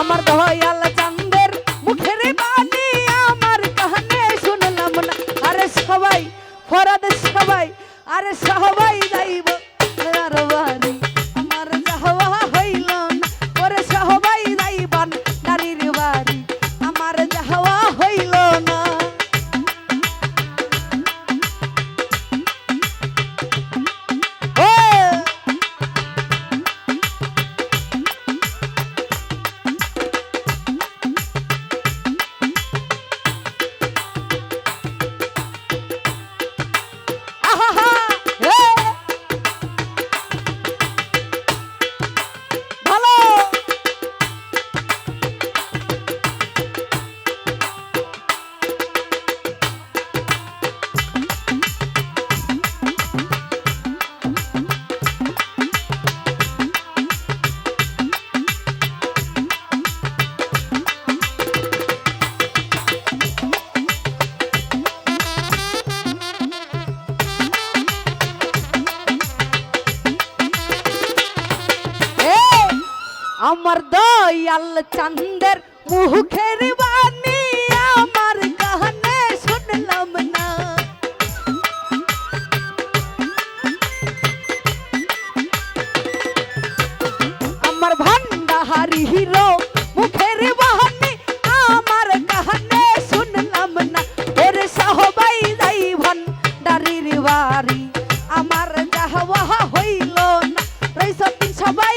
আমার দয়াল চান্দের মুখের বাণী আমার কানে শুনলাম না। আরে সবাই, ফরাদ সবাই, আরে সবাই যাইব আর আমার দয়াল চান্দের মুখের বাণী, আমার কানে শুনলাম না। আমার ভান্ডাহারি হিরো মুখের বাহানি আমার কাহানে শুনলাম না। ওরে সহবাই যাই ভান্ডারির বাড়ি, আমার যাহওয়া হইল না। রইস সবাই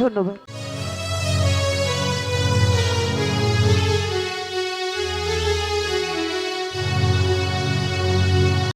ধন্যবাদ।